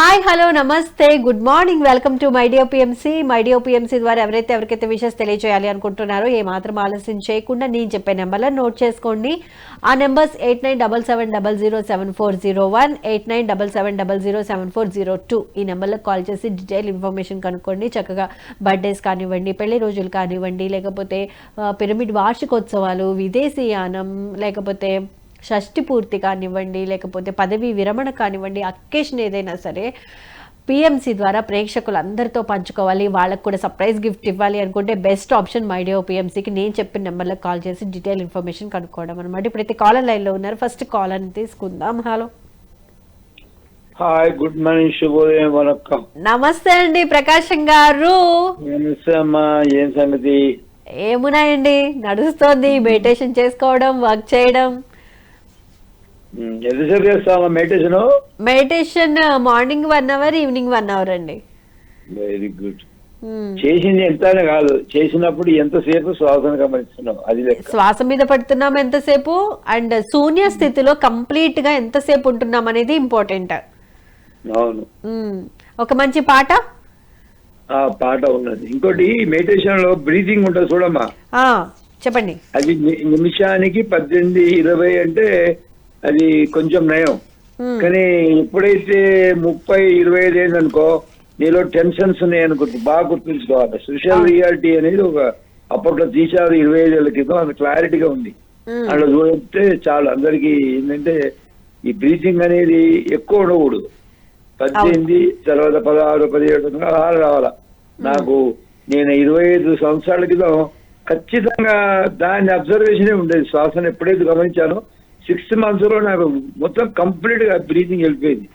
Hi hello నమస్తే good morning welcome to my dear PMC my dear PMC ద్వారా ఎవరైతే ఎవరికైతే విషయస్ తెలియజేయాలి అనుకుంటున్నారో ఏ మాత్రం ఆలస్యం చేయకుండా నేను చెప్పే నెంబర్లను నోట్ చేసుకోండి. ఆ numbers eight nine double seven double zero seven four zero one eight nine double seven double zero seven four zero two ఈ నెంబర్లో కాల్ చేసి డీటెయిల్ ఇన్ఫర్మేషన్ కనుక్కోండి. చక్కగా బర్త్డేస్ కానివ్వండి పెళ్ళి రోజులు కానివ్వండి లేకపోతే పిరమిడ్ వార్షికోత్సవాలు విదేశీయానం లేకపోతే షష్టి పూర్తి కానివ్వండి లేకపోతే పదవి విరమణ కానివ్వండి అకేషన్ ఏదైనా సరే పిఎంసి ద్వారా ప్రేక్షకులు అందరితో పంచుకోవాలి. వాళ్ళకు కూడా సర్ప్రైజ్ గిఫ్ట్ ఇవ్వాలి అనుకుంటే బెస్ట్ ఆప్షన్ మైడియో పిఎంసీకి నేను చెప్పిన నెంబర్లకు కాల్ చేసి డీటెయిల్ ఇన్ఫర్మేషన్ కనుక్కోవడం అనమాట ఇప్పుడైతే కాలర్ లైన్లో ఉన్నారు. ఫస్ట్ కాల్ అని తీసుకుందాం. హలో హాయ్ గుడ్ మార్నింగ్ శుభోదయం వనక్కం. నమస్తే అండి ప్రకాశం గారు. నమస్తే అమ్మా ఏం సంగతి? ఏమున్నాయండి? నడుస్తోంది. మెడిటేషన్ చేసుకోవడం వర్క్ చేయడం. ఎంతసేపు చేస్తావా meditation? Meditation morning one hour evening one hour అండి. Very good. చేసింది ఎంత కాదు. చేసినప్పుడు ఎంతసేపు శ్వాసను గమనిస్తున్నావు? అది శ్వాస మీద పడుతున్నాం ఎంతసేపు? అండ్ శూన్య స్థితిలో కంప్లీట్గా ఎంతసేపు ఉంటున్నాం అనేది ఇంపార్టెంట్. అవును. ఒక మంచి పాట? ఆ పాట ఉన్నది. ఇంకోటి మెడిటేషన్లో బ్రీతింగ్ ఉంటుంది చూడమ్మా. చెప్పండి. అది నిమిషానికి పద్దెనిమిది ఇరవై అంటే అది కొంచెం నయం. కానీ ఎప్పుడైతే ముప్పై ఇరవై ఐదు అయింది అనుకో నీలో టెన్షన్స్ ఉన్నాయి అనుకుంటు బాగా గుర్తుంచుకోవాలి. సోషల్ రియాలిటీ అనేది ఒక అప్పట్లో తీశారు ఇరవై ఐదు ఏళ్ళ క్రితం అది క్లారిటీగా ఉంది. అట్లా చూస్తే చాలు అందరికి ఏంటంటే ఈ బ్రీతింగ్ అనేది ఎక్కువ ఉండకూడదు. పద్దెనిమిది తర్వాత పదహారు పదిహేడు పదహారు రావాలా. నాకు నేను ఇరవై ఐదు సంవత్సరాల క్రితం ఖచ్చితంగా దాని అబ్జర్వేషనే ఉండేది. శ్వాసను ఎప్పుడైతే గమనించానో సిక్స్త్ మంత్స్లో నాకు మొత్తం కంప్లీట్గా బ్రీతింగ్ వెళ్ళిపోయింది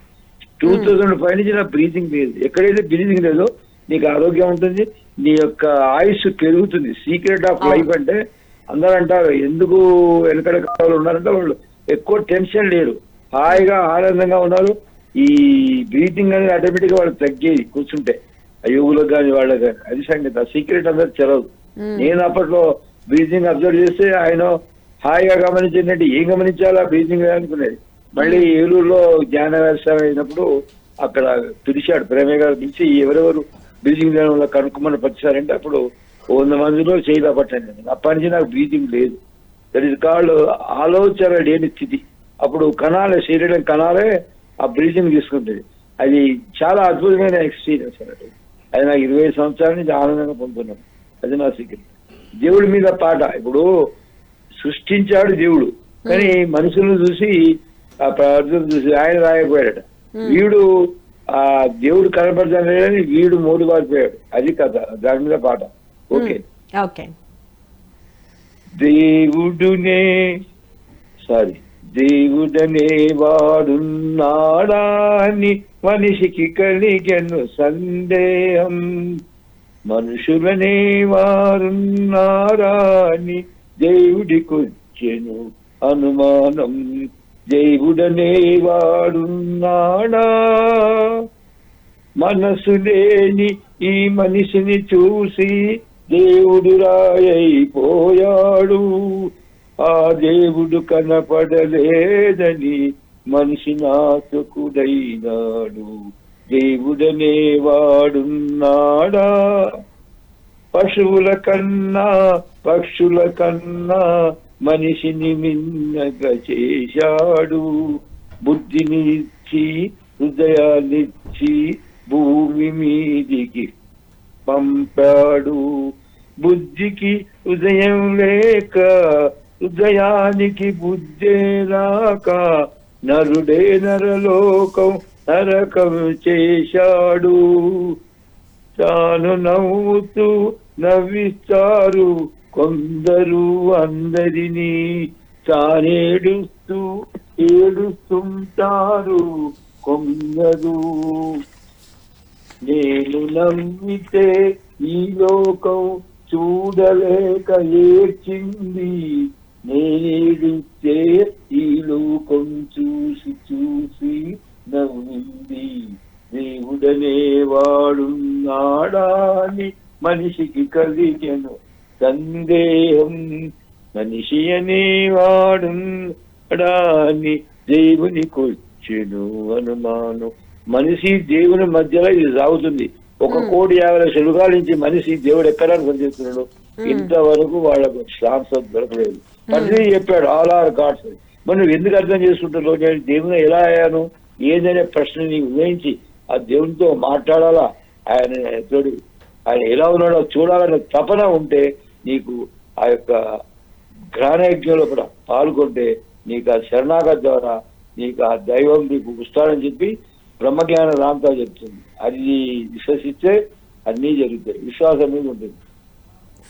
టూ థౌజండ్ ఫైవ్ నుంచి నా బ్రీతింగ్ లేదు. ఎక్కడైతే బ్రీతింగ్ లేదో నీకు ఆరోగ్యం ఉంటుంది నీ యొక్క ఆయుష్ పెరుగుతుంది. సీక్రెట్ ఆఫ్ లైఫ్ అంటే అందరూ అంటారు ఎందుకు వెనకడ కావాలి ఉన్నారంటే వాళ్ళు ఎక్కువ టెన్షన్ లేరు. హాయిగా ఆనందంగా ఉన్నారు. ఈ బ్రీతింగ్ అనేది ఆటోమేటిక్గా వాళ్ళు తగ్గేది కూర్చుంటే. ఆ యోగులకు కానీ వాళ్ళకి కానీ. అది సంగతి. ఆ సీక్రెట్ అందరు తెలవదు. నేను అప్పట్లో బ్రీతింగ్ అబ్జర్వ్ చేస్తే ఆయన హాయిగా గమనించినట్టు ఏం గమనించాలా? బ్రీతింగ్ అనుకునేది. మళ్ళీ ఏలూరులో జ్ఞాన వ్యవసాయం అయినప్పుడు అక్కడ పిలిచాడు ప్రేమయ్య గారు పిలిచి ఎవరెవరు బ్రీతింగ్ వల్ల కనుక్కోమని పరిచారంటే అప్పుడు వంద మందిలో చేయిదా పట్టాను నేను అప్పటి నుంచి నాకు బ్రీతింగ్ లేదు. దట్ ఇస్ కాల్డ్ ఆలోచన లేని స్థితి. అప్పుడు కణాలే శరీరం కణాలే ఆ బ్రీతింగ్ తీసుకుంటుంది. అది చాలా అద్భుతమైన ఎక్స్పీరియన్స్ అన్నట్టు అది. నాకు ఇరవై సంవత్సరాల నుంచి ఆనందంగా పొందుతున్నాను. అది నా సీక్రెట్ దేవుడి మీద పాట. ఇప్పుడు సృష్టించాడు దేవుడు. కానీ మనుషులను చూసి ఆ ప్రార్థన చూసి ఆయన రాయకపోయాడట. వీడు ఆ దేవుడు కనపడతానని వీడు మూడు పారిపోయాడు అది కథ దాని మీద పాట. ఓకే. ఓకే. దేవుడునే సారీ దేవుడనే వాడున్నాడా అని మనిషికి కలిగను సందేహం. మనుషులనే వారున్నారా అని దేవుడికొచ్చెను అనుమానం దేవుడనే వాడున్నాడా? మనసు లేని ఈ మనిషిని చూసి దేవుడు రాయైపోయాడు. ఆ దేవుడు కనపడలేదని మనిషి నాశకుడైనాడు. దేవుడనే వాడున్నాడా? పశువుల కన్నా పక్షుల కన్నా మనిషిని మిన్నగా చేశాడు. బుద్ధిని ఇచ్చి హృదయాన్నిచ్చి భూమి మీదికి పంపాడు. బుద్ధికి ఉదయం లేక హృదయానికి బుద్ధే రాక నరుడే నరలోకం నరకం చేశాడు. తాను నవ్వుతూ నవ్విస్తారు కొందరు అందరినీ తానేడుస్తూ ఏడుస్తుంటారు కొందరు. నేను నవ్వితే ఈ లోకం చూడలేక ఏడ్చింది. నేనేడితే ఈ లోకం చూసి చూసి నవ్వింది. దేవుడనే వాడున్నాడా అని మనిషికి కలిగెను సందేహం మనిషి అనేవాడు అని దేవునికొచ్చెను అనుమానం. మనిషి దేవుని మధ్యలో ఇది సాగుతుంది. ఒక కోటి యాభై లక్షల రూపాయల నుంచి మనిషి దేవుడు ఎక్కడ పనిచేస్తున్నాడు ఇంతవరకు వాళ్ళకు శాంతం దొరకలేదు. తండ్రి చెప్పాడు ఆల్ ఆర్ గాడ్స్. మరి నువ్వు ఎందుకు అర్థం చేసుకుంటున్నావు? నేను దేవుని ఎలా అయ్యాను? ఏదనే ప్రశ్న నీకు ఊహించి ఆ దేవునితో మాట్లాడాలా? ఆయన తోడు ఆయన ఎలా ఉన్నాడో చూడాలనే తపన ఉంటే నీకు ఆ యొక్క జ్ఞానయజ్ఞంలో కూడా పాల్గొంటే నీకు ఆ శరణాగతి ద్వారా నీకు ఆ దైవం నీకు వస్తాడని చెప్పి బ్రహ్మజ్ఞాన రాంతా చెప్తుంది. అది విశ్వసిస్తే అన్నీ జరుగుతాయి. విశ్వాసం మీద ఉంటుంది.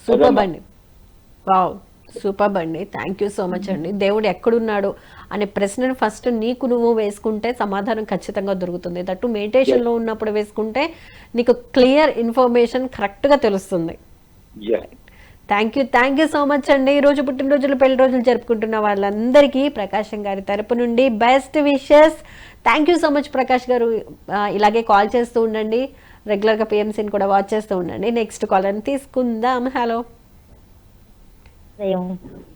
సూపర్ అండి వావ్. సూపర్ అండి థ్యాంక్ యూ సో మచ్ అండి. దేవుడు ఎక్కడున్నాడు అనే ప్రశ్నను ఫస్ట్ నీకు నువ్వు వేసుకుంటే సమాధానం ఖచ్చితంగా దొరుకుతుంది. దట్టు మెడిటేషన్లో ఉన్నప్పుడు వేసుకుంటే నీకు క్లియర్ ఇన్ఫర్మేషన్ కరెక్ట్గా తెలుస్తుంది. Thank you thank you so much అండి. ఈ రోజు పుట్టినరోజులు పెళ్ళి రోజులు జరుపుకుంటున్న వాళ్ళందరికీ ప్రకాశం గారి తరపు నుండి best wishes thank you so much Prakash garu. ఇలాగే కాల్ చేస్తూ ఉండండి. రెగ్యులర్గా పిఎంసీని కూడా వాచ్ చేస్తూ ఉండండి. నెక్స్ట్ కాలర్ని తీసుకుందాం. హలో ఉదయం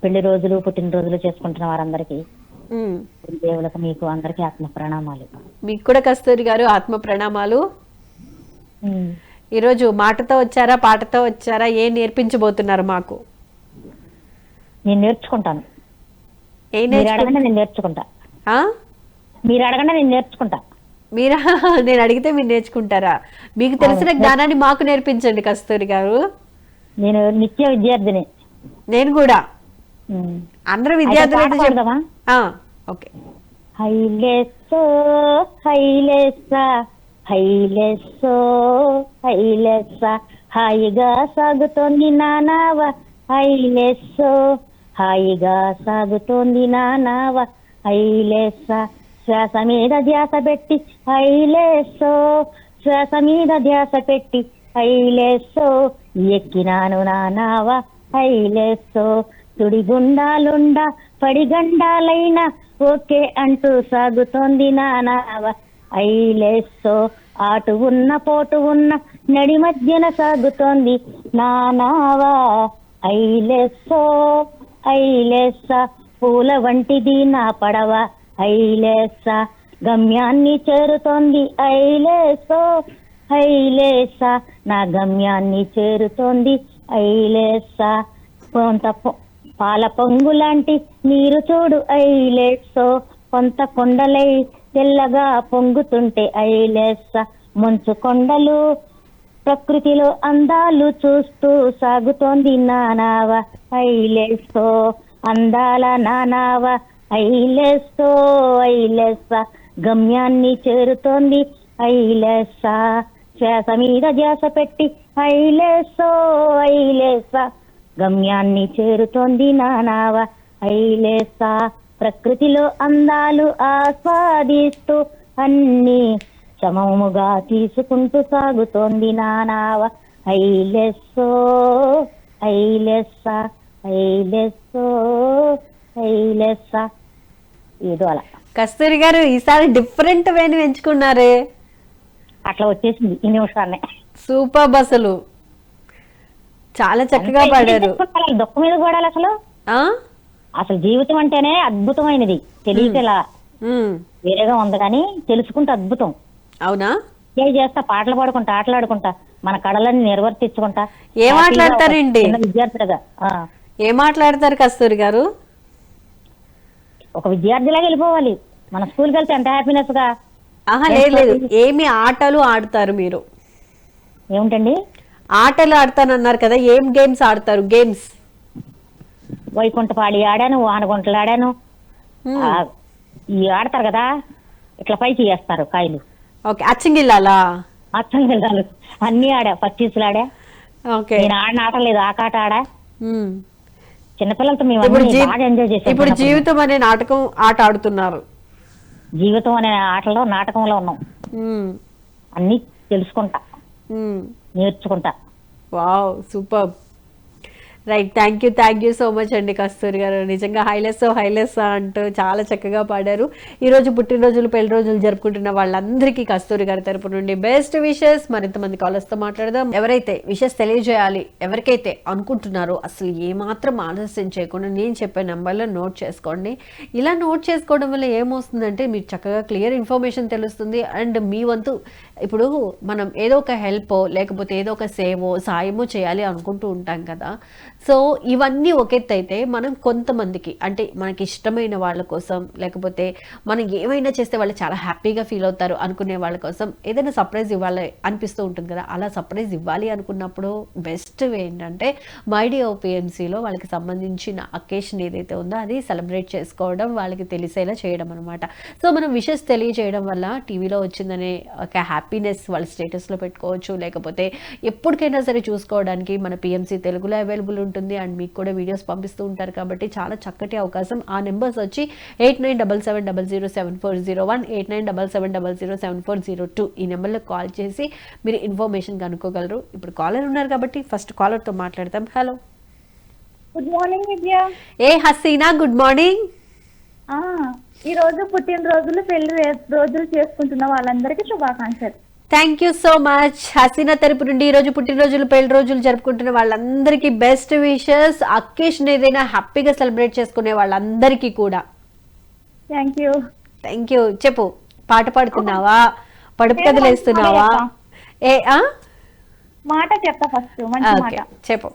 పెళ్ళి రోజులు పుట్టినరోజులు చేసుకుంటున్న వారందరికీ. దేవులకు మీకు అందరికీ ఆత్మ ప్రణామాలు మీకు కూడా కస్తూరి గారు ఆత్మ ప్రణామాలు. ఈరోజు మాటతో వచ్చారా పాటతో వచ్చారా ఏం నేర్పించబోతున్నారు మాకు? నేను నేర్చుకుంటాను. ఏం మీరు అడగండి నేను నేర్చుకుంటా. ఆ? మీరు అడగండి నేను నేర్చుకుంటా. మీరా నేను అడిగితే మీరు నేర్చుకుంటారా? మీకు తెలిసిన జ్ఞానాన్ని మాకు నేర్పించండి కస్తూరి గారు. నేను నిత్య విద్యార్థిని. నేను కూడా. అందరూ విద్యార్థులు ఓకే. హైలెస్సో హైలెస్స హైలెస్సో హైలెస్స హాయిగా సాగుతోంది నానావ హైలెస్సో హాయిగా సాగుతోంది నానావ హైలెస్స శ్వాస మీద ధ్యాస పెట్టి హైలెస్సో శ్వాస మీద ధ్యాస పెట్టి హైలెస్సో ఎక్కినాను నానావ. హైలెస్సో తుడిగుండాలుండా పడిగండాలైనా ఓకే అంటూ సాగుతోంది నానావ. ఐలేస్తో ఆటు ఉన్న పోటు ఉన్న నడి మధ్యన సాగుతోంది నానావా. ఐలెస్సో ఐలెస్స పూల వంటిది నా పడవ. ఐలెస్స గమ్యాన్ని చేరుతోంది ఐలేసో ఐలేస నా గమ్యాన్ని చేరుతోంది ఐలేస కొంత పొ- పాల పొంగు లాంటి నీరు చూడు ఐలేసో కొంత కొండలై తెల్లగా పొంగుతుంటే ఐలేస మంచు కొండలు ప్రకృతిలో అందాలు చూస్తూ సాగుతోంది నానావ? ఐలేసో అందాల నానావ? ఐలేసో ఐలేస గమ్యాన్ని చేరుతోంది ఐలేసా శ్వాస మీద ధ్యాస పెట్టి ఐలేసో ఐలేసా గమ్యాన్ని చేరుతోంది నానావ ఐలేసా ప్రకృతిలో అందాలు ఆస్వాదిస్తూ అన్ని సమముగా తీసుకుంటూ సాగుతోంది నానావ ఐలెస్సో ఐలెస్సా ఐలెస్సో ఐలెస్సా ఏదో అలా. కస్తూరి గారు ఈసారి డిఫరెంట్ వేని ఎంచుకున్నారే. అట్లా వచ్చేసింది. ఈ నిమిషాన్ని సూపర్ బస్సులు చాలా చక్కగా పాడారు. దుఃఖం మీద కూడా అసలు? అసలు జీవితం అంటేనే అద్భుతమైనది. తెలియటలా మ్మ్. వేరేగా ఉంది కానీ తెలుసుకుంటే అద్భుతం. అవునా? ఎంజాయ్ చేస్తా పాటలు పాడుకుంటా ఆటలాడుకుంటా మన కళలన్నీ నిర్వర్తించుకుంటా. ఏం మాట్లాడతారండి? ఆ, ఏం మాట్లాడతారు కస్తూరి గారు? ఒక విద్యార్థిలాగా వెళ్ళిపోవాలి. మన స్కూల్కి వెళ్తే ఎంత హ్యాపీనెస్గా ఆహా లేదు లేదు. ఏమి ఆటలు ఆడతారు మీరు? ఏమిటండి? ఆటలు ఆడతానన్నారు కదా ఏం గేమ్స్ ఆడతారు? గేమ్స్. వైకుంఠపాడి ఆడాను వానగుంటలు ఆడాను. ఆ, ఈ ఆడతారు కదా ఇట్లా పైకి వేస్తారు కాయలు. ఓకే అచ్చంగిల్లాలా? అచ్చం వెళ్ళాలి అన్ని ఆడా పచ్చీసులు ఆడా. ఓకే. నేను ఆడిన ఆట లేదు ఆకాట ఆడా. మ్మ్. చిన్నపిల్లలతో మేము ఇప్పుడు అన్ని జీ- బాగా ఎంజాయ్ చేసాం ఇప్పుడు చిన్నప్పుడు. జీవితం అనే నాటకం ఆట ఆడుతున్నారు. జీవితం అనే ఆటలో నాటకంలో ఉన్నాం. అన్ని తెలుసుకుంటా. నేర్చుకుంటా wow super right thank you thank you so much అండి కస్తూరి గారు. నిజంగా హైలెస్ హైలెస్ అంటూ చాలా చక్కగా పాడారు. ఈరోజు పుట్టినరోజులు పెళ్ళి రోజులు జరుపుకుంటున్న వాళ్ళందరికీ కస్తూరి గారి తరపు నుండి బెస్ట్ విషెస్ మరింత మంది కాలర్స్ మాట్లాడదాం. ఎవరైతే విషెస్ తెలియజేయాలి ఎవరికైతే అనుకుంటున్నారో అసలు ఏమాత్రం ఆలస్యం చేయకుండా నేను చెప్పే నెంబర్లో నోట్ చేసుకోండి. ఇలా నోట్ చేసుకోవడం వల్ల ఏమొస్తుందంటే మీరు చక్కగా క్లియర్ ఇన్ఫర్మేషన్ తెలుస్తుంది. అండ్ మీ వంతు ఇప్పుడు మనం ఏదో ఒక హెల్ప్ లేకపోతే ఏదో ఒక సేవో సాయమో చేయాలి అనుకుంటూ ఉంటాం కదా. సో ఇవన్నీ ఒకెత్తైతే మనం కొంతమందికి అంటే మనకి ఇష్టమైన వాళ్ళ కోసం లేకపోతే మనం ఏమైనా చేస్తే వాళ్ళు చాలా హ్యాపీగా ఫీల్ అవుతారు అనుకునే వాళ్ళ కోసం ఏదైనా సర్ప్రైజ్ ఇవ్వాలి అనిపిస్తూ ఉంటుంది కదా. అలా సర్ప్రైజ్ ఇవ్వాలి అనుకున్నప్పుడు బెస్ట్ ఏంటంటే మైడి ఓపీఎంసీలో వాళ్ళకి సంబంధించిన అకేషన్ ఏదైతే ఉందో అది సెలబ్రేట్ చేసుకోవడం వాళ్ళకి తెలిసేలా చేయడం అనమాట సో మనం విషెస్ తెలియజేయడం వల్ల టీవీలో వచ్చిందనే ఒక హ్యాపీనెస్ వాళ్ళ స్టేటస్లో పెట్టుకోవచ్చు. లేకపోతే ఎప్పటికైనా సరే చూసుకోవడానికి మన పిఎంసీ తెలుగులో అవైలబుల్ ఉంటుంది. అండ్ మీకు కూడా వీడియోస్ పంపిస్తూ ఉంటారు కాబట్టి చాలా చక్కటి అవకాశం. ఆ నెంబర్స్ వచ్చి eight nine double seven double zero seven four zero one eight nine double seven double zero seven four zero two ఈ నెంబర్లో కాల్ చేసి మీరు ఇన్ఫర్మేషన్ కనుక్కోగలరు. ఇప్పుడు కాలర్ ఉన్నారు కాబట్టి ఫస్ట్ కాలర్తో మాట్లాడతాం. హలో గుడ్ మార్నింగ్ విద్య ఏ హసీనా గుడ్ మార్నింగ్ ఈ రోజు పుట్టినరోజులు పెళ్ళి రోజులు చేసుకుంటున్న వాళ్ళందరికీ శుభాకాంక్షలు. Thank you so much Haseena తరపు నుండి ఈ రోజు పుట్టినరోజులు పెళ్ళి రోజులు జరుపుకుంటున్న వాళ్ళందరికీ బెస్ట్ విషెస్ అకేషన్ ఏదైనా హ్యాపీగా సెలబ్రేట్ చేసుకునే వాళ్ళందరికీ కూడా. థ్యాంక్ యూ థ్యాంక్ యూ చెప్పు పాట పాడుతున్నావా? పడుపు కథలు వేస్తున్నావా? ఏ ఆ? మాట చెప్తా ఫస్ట్ మంచి మాట. చెప్పు.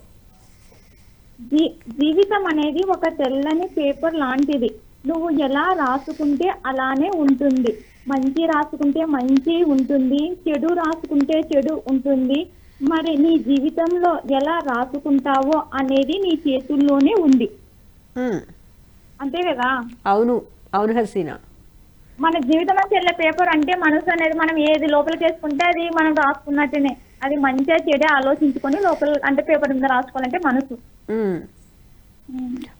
జీవితం అనేది ఒక తెల్లని పేపర్ లాంటిది. నువ్వు ఎలా రాసుకుంటే అలానే ఉంటుంది. మంచి రాసుకుంటే మంచి ఉంటుంది చెడు రాసుకుంటే చెడు ఉంటుంది. మరి నీ జీవితంలో ఎలా రాసుకుంటావో అనేది నీ చేతుల్లోనే ఉంది. అంతే కదా? అవును అవును హసీనా. మన జీవితం అని చెల్లె పేపర్ అంటే మనసు అనేది మనం ఏది లోపలికి వేసుకుంటే అది మనం రాసుకున్నట్టునే. అది మంచిగా చెడే ఆలోచించుకొని లోపల అంటే పేపర్ మీద రాసుకోవాలంటే మనసు.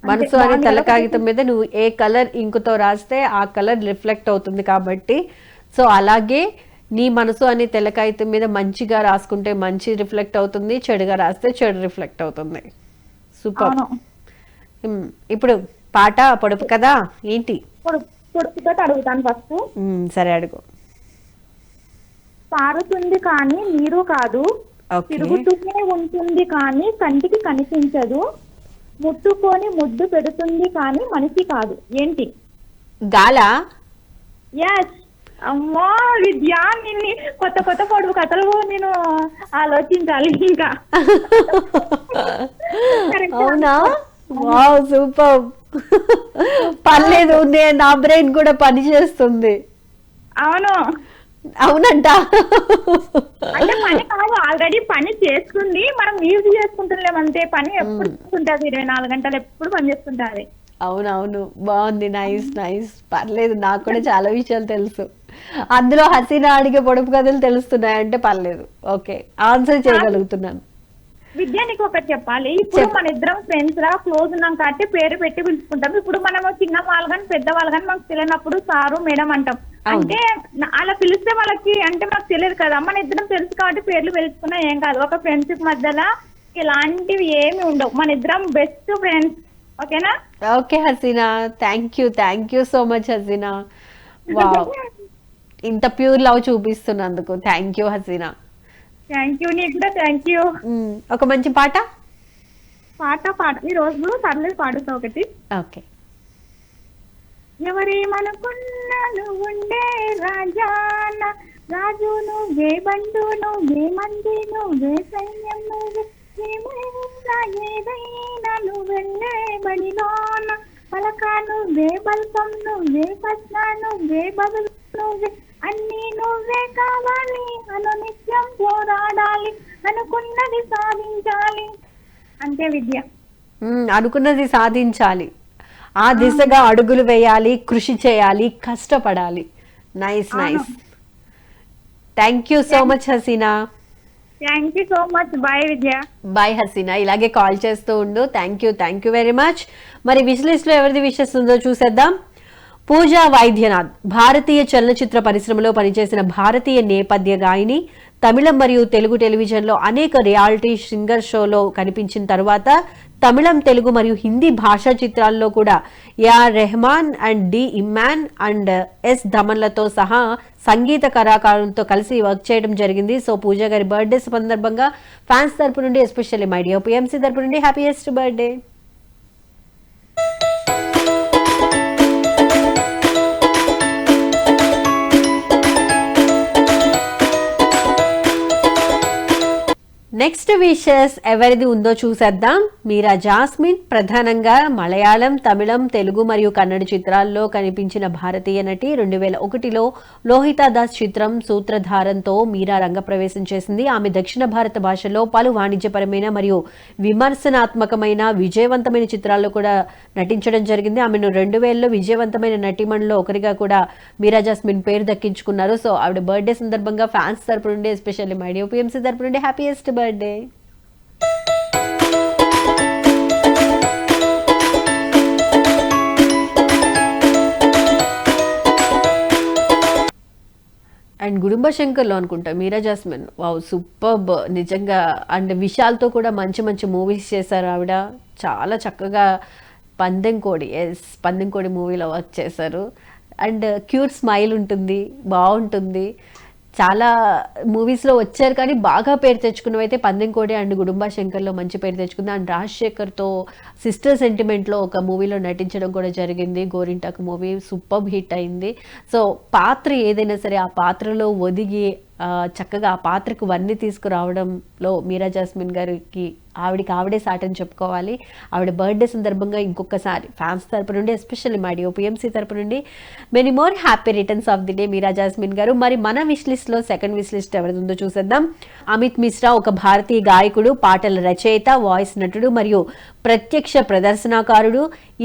మనసు. అనే తెల్ల కాగితం మీద నువ్వు ఏ కలర్ ఇంకుతో రాస్తే ఆ కలర్ రిఫ్లెక్ట్ అవుతుంది కాబట్టి సో అలాగే నీ మనసు అనే తెల్ల కాగితం మీద మంచిగా రాసుకుంటే మంచి రిఫ్లెక్ట్ అవుతుంది చెడుగా రాస్తే చెడు రిఫ్లెక్ట్ అవుతుంది. సూపర్. ఇప్పుడు పాట పొడుపు కదా ఏంటి? పొడుపుతో అడుగుతాను ఫస్ట్. సరే అడుగు. పారుతుంది కానీ నీరు కాదు తిరుగుతూనే ఉంటుంది కానీ కంటికి కనిపించదు. ముట్టుకొని ముద్దు పెడుతుంది కానీ మనిషి కాదు. ఏంటి? గాలా? ఎస్ అమ్మా విద్య నిన్ను కొత్త కొత్త పొడుపు కథలు నేను ఆలోచించాలి ఇంకా. అవునా? Wow super. పర్లేదు నే- నా బ్రెయిన్ కూడా పని చేస్తుంది అవును. అవునంట. అంటే పని కాదు ఆల్రెడీ పని చేస్తుంది. మనం యూజ్ చేసుకుంటున్నాం అంతే. పని ఎప్పుడు ఉంటుంది ఇరవై నాలుగు గంటలు ఎప్పుడు పని చేస్తుంటది? అవునవును. బాగుంది. Nice nice. పర్లేదు. నాకు కూడా చాలా విషయాలు తెలుసు. అందులో హసీనా అడిగే పొడుపు కథలు తెలుస్తున్నాయంటే పర్లేదు. ఓకే. ఆన్సర్ చేయగలుగుతున్నాను. విద్య నీకు ఒకటి చెప్పాలి. ఇప్పుడు మన ఇద్దరం ఫ్రెండ్స్ రా క్లోజ్ ఉన్నాం కాబట్టి పేరు పెట్టి పిలుచుకుంటాం. ఇప్పుడు మనం చిన్న వాళ్ళు కానీ పెద్ద వాళ్ళు కానీ మాకు తెలియనప్పుడు సారు మేడం అంటాం. అంటే అలా పిలిస్తే వాళ్ళకి అంటే మాకు తెలియదు కదా. మన ఇద్దరం తెలుసు కాబట్టి పేర్లు పిలుచుకున్నా ఏం కాదు. ఒక ఫ్రెండ్షిప్ మధ్యలో ఇలాంటివి ఏమి ఉండవు. మన ఇద్దరం బెస్ట్ ఫ్రెండ్స్ ఓకేనా? Okay Haseena. Thank you thank you so much Haseena. ఇంత pure love చూపిస్తున్నందుకు. Thank you Haseena. Thank you నీకు కూడా థ్యాంక్ యూ ఒక మంచి పాట? పాట పాట. ఈ రోజు పర్లేదు పాడుతా ఒకటి. ఓకే. ఎవరేమనుకున్నా నువ్వుండే రాజాన రాజు నువ్వే బండు నువ్వే మంది నువ్వే సైన్యం నువ్వే ఏమైనా ఏదైనా నువ్వెళ్ళే బడిలోన పలక నువ్వే బల్పం నువ్వే ప్రశ్న నువ్వే బదులు నువ్వే అన్ని నువ్వే కావాలి. అను నిత్యం పోరాడాలి. అనుకున్నది సాధించాలి. అంతే విద్య. అనుకున్నది సాధించాలి. ఆ దిశగా అడుగులు వేయాలి కృషి చేయాలి కష్టపడాలి. Nice nice thank you so much Haseena thank you so much bye Vidya bye Haseena ఇలాగే కాల్ చేస్తూ ఉండు. Thank you thank you very much మరి విష్ లిస్ట్లో ఎవరిది విషెస్ ఉందో చూసేద్దాం. పూజా వైద్యనాథ్ భారతీయ చలనచిత్ర పరిశ్రమలో పనిచేసిన భారతీయ నేపథ్య గాయని తమిళం మరియు తెలుగు టెలివిజన్లో అనేక రియాలిటీ సింగర్ షోలో కనిపించిన తర్వాత తమిళం తెలుగు మరియు హిందీ భాషా చిత్రాల్లో కూడా A R Rahman and D Imman and S ధమన్లతో సహా సంగీత కళాకారులతో కలిసి వర్క్ చేయడం జరిగింది. సో పూజ గారి బర్త్డే సందర్భంగా ఫ్యాన్స్ తరపు నుండి ఎస్పెషల్లీ మై డియో పిఎంసీ తరపు నుండి హ్యాపీయెస్ట్ బర్త్డే. నెక్స్ట్ విషెస్ ఎవరిది ఉందో చూసేద్దాం. మీరా జాస్మిన్ ప్రధానంగా మలయాళం తమిళం తెలుగు మరియు కన్నడ చిత్రాల్లో కనిపించిన భారతీయ నటి రెండు వేల ఒకటిలో లోహితా దాస్ చిత్రం సూత్రధారంతో మీరా రంగప్రవేశం చేసింది. ఆమె దక్షిణ భారత భాషలో పలు వాణిజ్యపరమైన మరియు విమర్శనాత్మకమైన విజయవంతమైన చిత్రాల్లో కూడా నటించడం జరిగింది. ఆమెను రెండు వేలలో విజయవంతమైన నటిమణిలో ఒకరిగా కూడా మీరా జాస్మిన్ పేరు దక్కించుకున్నారు. సో ఆవిడ బర్త్డే సందర్భంగా ఫ్యాన్స్ తరపు నుండి ఎస్పెషల్లీ మైడియో పిఎంసీ తరపు నుండి హ్యాపీయెస్ట్ బర్త్డే అండ్ గుడుంబ శంకర్లో అనుకుంటా మీరా జాస్మిన్. వావ్ సూపర్బ్ నిజంగా అండ్ విశాల్తో కూడా మంచి మంచి మూవీస్ చేశారు ఆవిడ. చాలా చక్కగా పందెం కోడి ఎస్ పందెం కోడి మూవీలో వర్క్ చేశారు. అండ్ క్యూట్ స్మైల్ ఉంటుంది బాగుంటుంది. చాలా మూవీస్లో వచ్చారు కానీ బాగా పేరు తెచ్చుకున్నవి అయితే పందెంకోడి అండ్ గుడుంబా శంకర్లో మంచి పేరు తెచ్చుకుంది. అండ్ రాజశేఖర్తో సిస్టర్ సెంటిమెంట్లో ఒక మూవీలో నటించడం కూడా జరిగింది. గోరింటాకు మూవీ సూపర్ హిట్ అయింది. సో పాత్ర ఏదైనా సరే ఆ పాత్రలో ఒదిగి చక్కగా ఆ పాత్రకు వన్నీ తీసుకురావడంలో మీరా జాస్మిన్ గారికి ఆవిడకి ఆవిడే సాటని చెప్పుకోవాలి. ఆవిడ బర్త్డే సందర్భంగా ఇంకొకసారి ఫ్యాన్స్ తరపు నుండి ఎస్పెషల్లీ మా డిఓపిఎంసీ తరపు నుండి many more happy returns of the day Meera Jasmine garu. మరి మన విష్ లిస్ట్లో సెకండ్ విష్ లిస్ట్ ఎవరిది ఉందో చూసేద్దాం. అమిత్ మిశ్రా ఒక భారతీయ గాయకుడు పాటల రచయిత వాయిస్ నటుడు మరియు ప్రత్యక్ష ప్రదర్శనకారుడు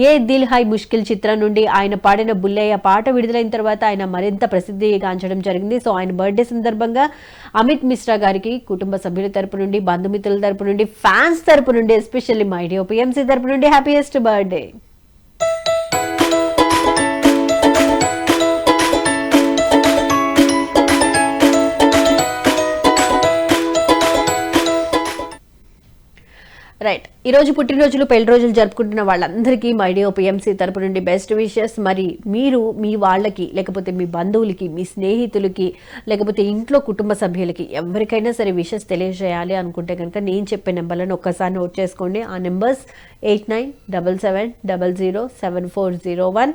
ఏ దిల్ హై ముష్కిల్ చిత్రం నుండి ఆయన పాడిన బుల్లయ్య పాట విడుదలైన తర్వాత ఆయన మరింత ప్రసిద్ధి గాంచడం జరిగింది. సో ఆయన బర్త్డే సందర్భంగా అమిత్ మిశ్రా గారికి కుటుంబ సభ్యుల తరపు నుండి బంధుమిత్రుల తరపు నుండి ఫ్యాన్స్ తరపు నుండి ఎస్పెషల్లీ మై డియో పిఎంసీ తరపు నుండి హ్యాపీయెస్ట్ బర్త్డే. రైట్ ఈ రోజు పుట్టినరోజులు పెళ్ళి రోజులు జరుపుకుంటున్న వాళ్ళందరికీ మైడియో పిఎంసీ తరపు నుండి బెస్ట్ విషెస్ మరి మీరు మీ వాళ్ళకి లేకపోతే మీ బంధువులకి మీ స్నేహితులకి లేకపోతే ఇంట్లో కుటుంబ సభ్యులకి ఎవరికైనా సరే విషెస్ తెలియజేయాలి అనుకుంటే కనుక నేను చెప్పే నెంబర్లను ఒక్కసారి నోట్ చేసుకోండి. ఆ numbers eight nine double seven double zero seven four zero one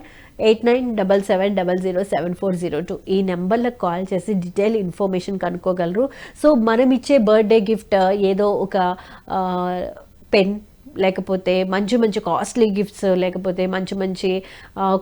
eight nine double seven double zero seven four zero two ఈ నెంబర్లకు కాల్ చేసి డీటెయిల్ ఇన్ఫర్మేషన్ కనుక్కోగలరు. సో మనం ఇచ్చే బర్త్డే గిఫ్ట్ ఏదో ఒక పెన్ లేకపోతే మంచి మంచి కాస్ట్లీ గిఫ్ట్స్ లేకపోతే మంచి మంచి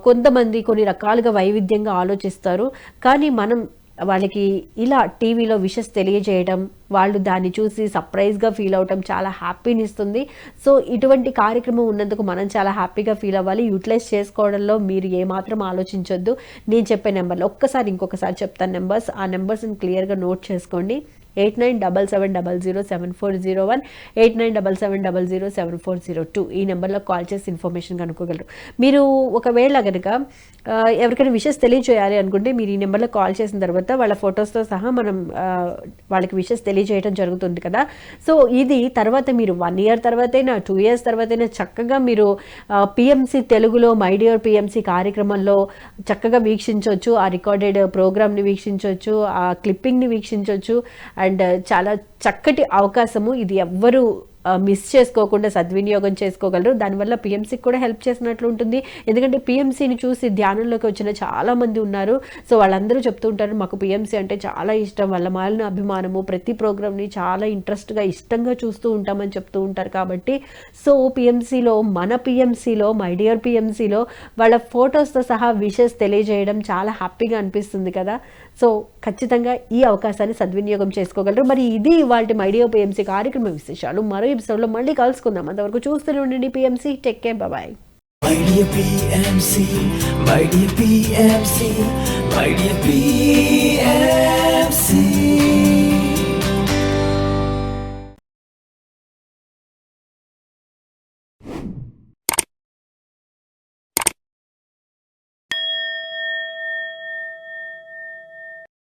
కొంతమంది కొన్ని రకాలుగా వైవిధ్యంగా ఆలోచిస్తారు. కానీ మనం వాళ్ళకి ఇలా టీవీలో విషెస్ తెలియజేయడం వాళ్ళు దాన్ని చూసి సర్ప్రైజ్గా ఫీల్ అవటం చాలా హ్యాపీని ఇస్తుంది సో ఇటువంటి కార్యక్రమం ఉన్నందుకు మనం చాలా హ్యాపీగా ఫీల్ అవ్వాలి. యూటిలైజ్ చేసుకోవడంలో మీరు ఏమాత్రం ఆలోచించొద్దు. నేను చెప్పే నెంబర్లు ఒక్కసారి ఇంకొకసారి చెప్తాను నెంబర్స్. ఆ నెంబర్స్ని క్లియర్గా నోట్ చేసుకోండి. Eight nine double seven double zero seven four zero one eight nine double seven double zero seven four zero two ఈ నెంబర్లో కాల్ చేసి ఇన్ఫర్మేషన్ కనుక్కోగలరు. మీరు ఒకవేళ కనుక ఎవరికైనా విషెస్ తెలియజేయాలి అనుకుంటే మీరు ఈ నెంబర్లో కాల్ చేసిన తర్వాత వాళ్ళ ఫొటోస్తో సహా మనం వాళ్ళకి విషెస్ తెలియజేయడం జరుగుతుంది కదా. సో ఇది తర్వాత మీరు వన్ ఇయర్ తర్వాతైనా టూ ఇయర్స్ తర్వాతైనా చక్కగా మీరు పిఎంసి తెలుగులో మై డియర్ పిఎంసి కార్యక్రమంలో చక్కగా వీక్షించవచ్చు. ఆ రికార్డెడ్ ప్రోగ్రామ్ని వీక్షించవచ్చు ఆ క్లిప్పింగ్ని వీక్షించవచ్చు. అండ్ చాలా చక్కటి అవకాశము. ఇది ఎవ్వరు మిస్ చేసుకోకుండా సద్వినియోగం చేసుకోగలరు. దానివల్ల పిఎంసీకి కూడా హెల్ప్ చేసినట్లు ఉంటుంది. ఎందుకంటే పిఎంసీని చూసి ధ్యానంలోకి వచ్చిన చాలామంది ఉన్నారు. సో వాళ్ళందరూ చెప్తూ ఉంటారు మాకు పిఎంసీ అంటే చాలా ఇష్టం. వాళ్ళ మాలిన అభిమానము ప్రతి ప్రోగ్రామ్ని చాలా ఇంట్రెస్ట్గా ఇష్టంగా చూస్తూ ఉంటామని చెప్తూ ఉంటారు కాబట్టి. సో పిఎంసీలో మన పిఎంసీలో మై డియర్ పిఎంసీలో వాళ్ళ ఫొటోస్తో సహా విషెస్ తెలియజేయడం చాలా హ్యాపీగా అనిపిస్తుంది కదా. సో ఖచ్చితంగా ఈ అవకాశాన్ని సద్వినియోగం చేసుకోగలరు. మరి ఇది వాళ్ళ మైడియో పిఎంసీ కార్యక్రమ విశేషాలు. మరో ఎపిసోడ్లో మళ్ళీ కలుసుకుందాం. అంతవరకు చూస్తూనే ఉండండి PMC take care bye My dear PMC, my dear PMC, my dear PMC.